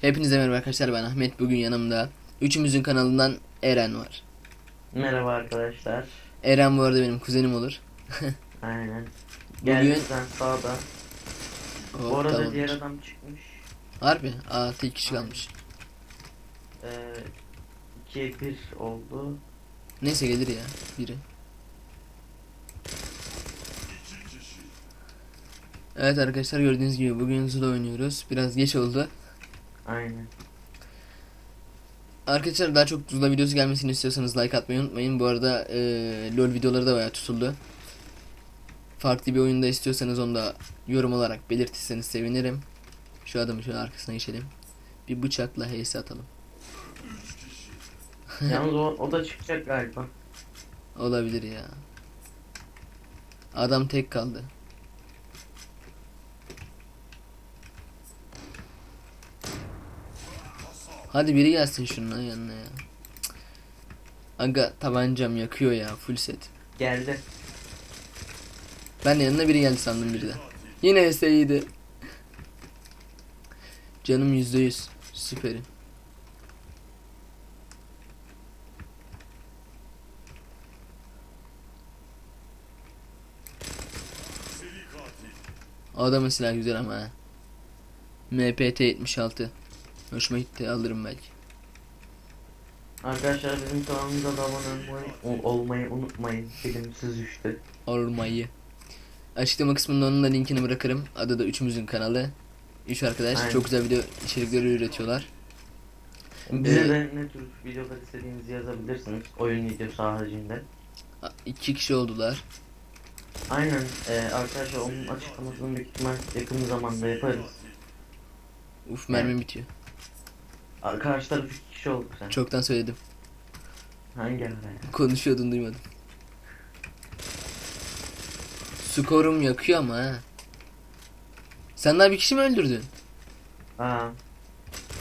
Hepinize merhaba arkadaşlar ben Ahmet bugün yanımda Üçümüzün kanalından Eren var Merhaba arkadaşlar. Eren bu arada benim kuzenim olur Aynen. Bugün Geldik sen sağda. Hop, Bu arada tamamdır. diğer adam çıkmış. Harbi Aa tek kişi kalmış Ee, 2'ye 1 oldu. Neyse gelir ya biri Evet arkadaşlar gördüğünüz gibi bugün Zula oynuyoruz Biraz geç oldu Aynen. Arkadaşlar daha çok Zula videosu gelmesini istiyorsanız like atmayı unutmayın Bu arada eee, LoL videoları da bayağı tutuldu Farklı bir oyunda istiyorsanız onu da yorum olarak belirtirseniz sevinirim Şu adamı şöyle arkasına geçelim Bir bıçakla HS atalım Yalnız o, o da çıkacak galiba. Olabilir ya. Adam tek kaldı. Hadi biri gelsin şunun yanına ya. Aga tabancam yakıyor ya full set. Geldi. Ben yanına biri geldi sandım birden. Yine iyiydi. Canım yüzde yüz. Süperim. Adamın silahı güzel ama. MPT 76. Hoşuma gitti alırım belki. Arkadaşlar bizim kanalımıza da abone olmayı, ol- olmayı unutmayın. Bilimsiz üçtü. Olmayı. Açıklama kısmında onun da linkini bırakırım. Adı da üçümüzün kanalı. Üç arkadaş Aynen. çok güzel video içerikleri üretiyorlar. Bize Ee, de ne tür videolar istediğinizi yazabilirsiniz. Oyun videosu haricinde. İki kişi oldular. Aynen. Ee, arkadaşlar onun açıklamasını büyük ihtimal yakın zamanda yaparız. Uf mermim bitiyor. Ar- Karşı taraf iki kişi olduk sen. Çoktan söyledim. Hangi ara ya? Konuşuyordun duymadım. Skorum yakıyor ama ha. Sen daha bir kişi mi öldürdün? Aa,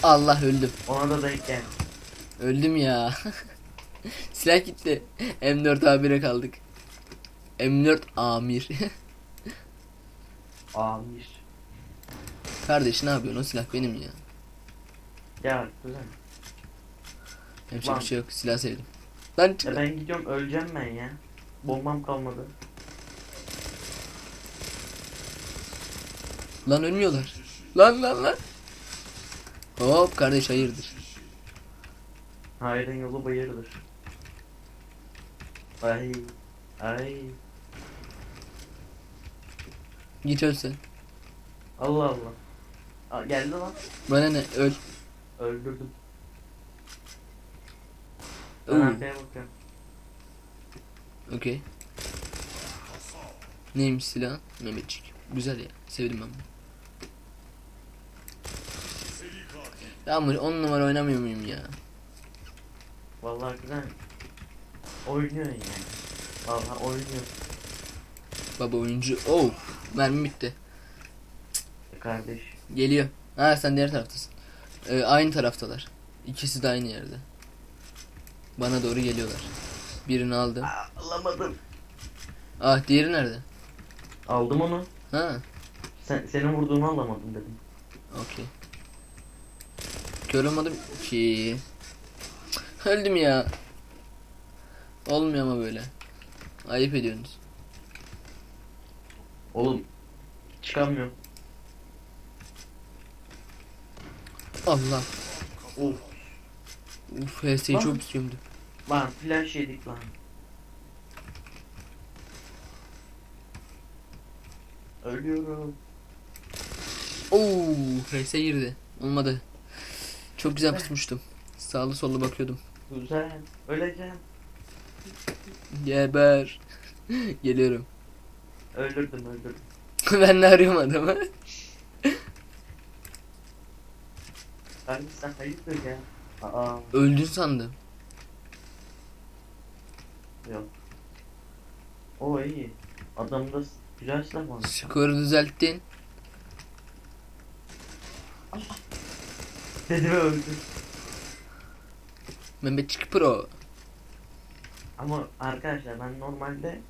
Allah öldüm. ona da denk gel. Öldüm ya. Silah gitti. M4 A1'e kaldık. M4 Amir. Amir. Kardeş ne yapıyorsun? O silah benim ya. Ya güzel. Yapacak Lan. bir şey yok. Silah sevdim. Lan çık. Ya ben gidiyorum öleceğim ben ya. Bombam kalmadı. Lan ölmüyorlar. Lan lan lan. Hop kardeş hayırdır. Hayrın yolu bayırdır. Ay. Ay. Git öl sen. Allah Allah. Aa, geldi lan. Bana ne? Öl. Öldürdüm. Ben Oo. arkaya bakıyorum. Okey. Neymiş silah? Mehmetçik. Güzel ya. Sevdim ben bunu. Ya ama on numara oynamıyor muyum ya? Vallahi güzel. Oynuyorsun yani. Vallahi oynuyor. Baba oyuncu. Oh. Mermi bitti. Kardeş. Geliyor. Ha sen diğer taraftasın. Ee, aynı taraftalar. İkisi de aynı yerde. Bana doğru geliyorlar. Birini aldım. Aa, alamadım. Ah diğeri nerede? Aldım onu. Ha. Sen, senin vurduğunu alamadım dedim. Okey. Kör olmadım ki. Öldüm ya. Olmuyor ama böyle. Ayıp ediyorsunuz. Oğlum. Çıkamıyorum. Allah. Of. Uf HS'yi Lan. çok istiyordu. Lan flash yedik lan. Ölüyorum. Oo HS girdi. Olmadı. Çok güzel tutmuştum. Sağlı sollu bakıyordum. Güzel. Öleceğim. Geber. Geliyorum. Öldürdüm öldürdüm. ben de arıyorum adamı. Kardeş sen hayırdır ya? Aa Öldün sandım. yok. O iyi. Adamda güzel silah var. Skoru düzelttin. Dedi ve öldü. Mehmetçik Pro. Ama arkadaşlar ben normalde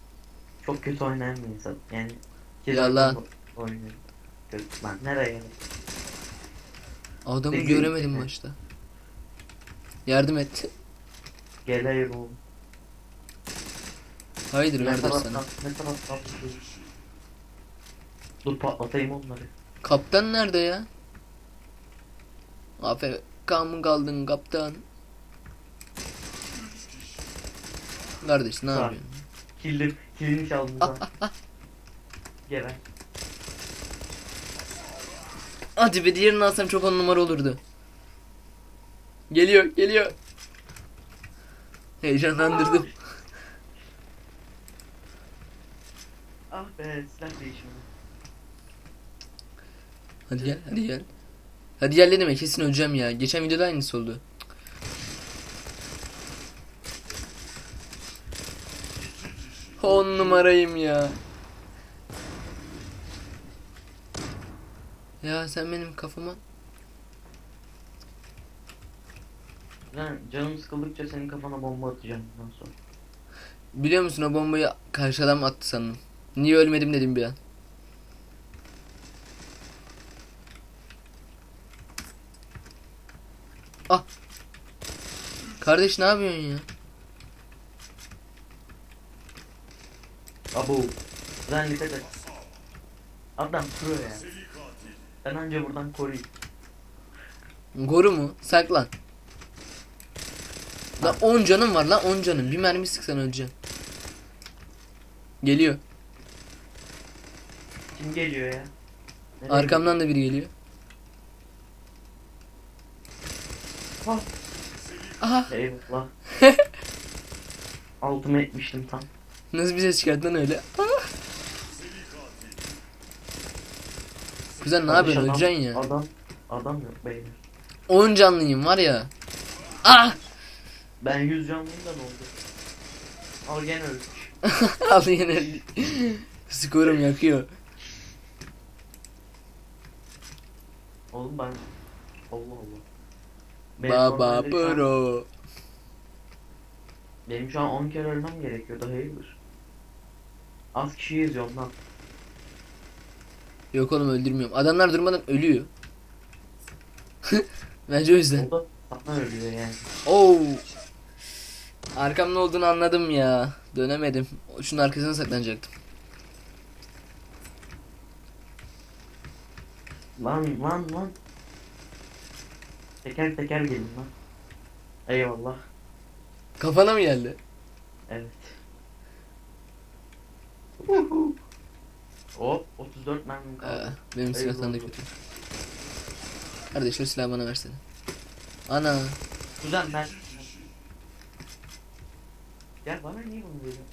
çok kötü oynayan bir insan. Yani Yalan. oynuyorum. Lan nereye? Adamı Peki. göremedim başta. Yardım et. Geliyorum. Haydır Ne kardeş sana. Ne taraftan? Dur patlatayım onları. Kaptan nerede ya? Aferin. mı kaldın kaptan? Kardeş ne Sağ. yapıyorsun? Killi, kilini çaldın sen. Geber. Hadi be diğerini alsam çok on numara olurdu. Geliyor geliyor. Heyecanlandırdım. Ah be silah değişmedi. Hadi gel hadi gel. Hadi gel ne demek kesin öleceğim ya. Geçen videoda aynısı oldu. On numarayım ya. Ya sen benim kafama Ben canım sıkıldıkça senin kafana bomba atacağım bundan sonra. biliyor musun o bombayı karşı adam attı sandım. Niye ölmedim dedim bir an. Ah. Kardeş ne yapıyorsun ya? Abo. Lan dikkat et. Adam kuruyor ya. Ben anca buradan koruyayım. Goru mu? Saklan. Lan 10 canım var lan 10 canım. Bir mermi sıksan öleceksin. Geliyor. Kim geliyor ya? Nereye Arkamdan da biri geliyor. Ah. Aha. Eyvallah. Altıma etmiştim tam. Nasıl bir ses çıkarttın öyle? Ah. Kuzen ne yapıyorsun? adam- Öleceksin ya. Adam, adam yok beyler. 10 canlıyım var ya. Ah! Ben 100 canlıyım da ne oldu? Al gene ölmüş. Al yine. Skorum yakıyor. Oğlum ben... Allah Allah. Benim Baba normalde şu an- pro. Benim şu an 10 kere ölmem gerekiyordu hayırdır? Az kişi izliyor ondan. Yok oğlum öldürmüyorum. Adamlar durmadan ölüyor. Bence o yüzden. O da sana ölüyor yani. Oo. Arkamda olduğunu anladım ya. Dönemedim. Şunun arkasına saklanacaktım. Lan lan lan. Teker teker gelin lan. Eyvallah. Kafana mı geldi? Evet. Hop 34 mermim kaldı. benim silahtan da Eyvallah. kötü. Kardeş o silahı bana versene. Ana. Kuzen ben. Gel bana niye bunu veriyorsun?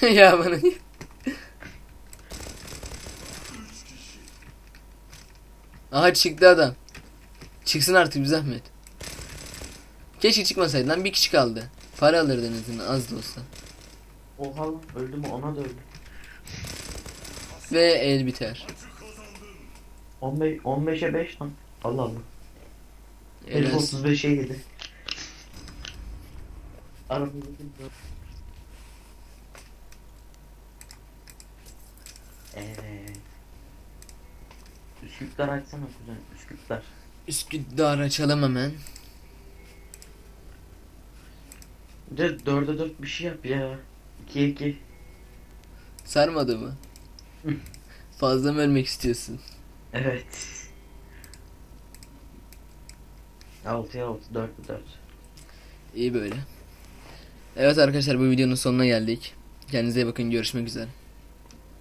ya bana niye? Aha çıktı adam. Çıksın artık bir zahmet. Keşke çıkmasaydı lan bir kişi kaldı. Para alırdı en azından az da olsa. Oha öldü mü ona da öldü. Ve el biter. 15 15'e 5 lan. Allah Allah. Herif Helal. 35'e yedi. Aramızdaki dört. Evet. Üsküpler açsana kuzen. Üsküpler. Üsküdar açalım hemen. Bir de 4'e 4 bir şey yap ya. 2'ye 2. Sarmadı mı? Fazla mı ölmek istiyorsun? Evet. 6'ya 6, 4'e 4. İyi böyle. Evet arkadaşlar bu videonun sonuna geldik. Kendinize iyi bakın görüşmek üzere.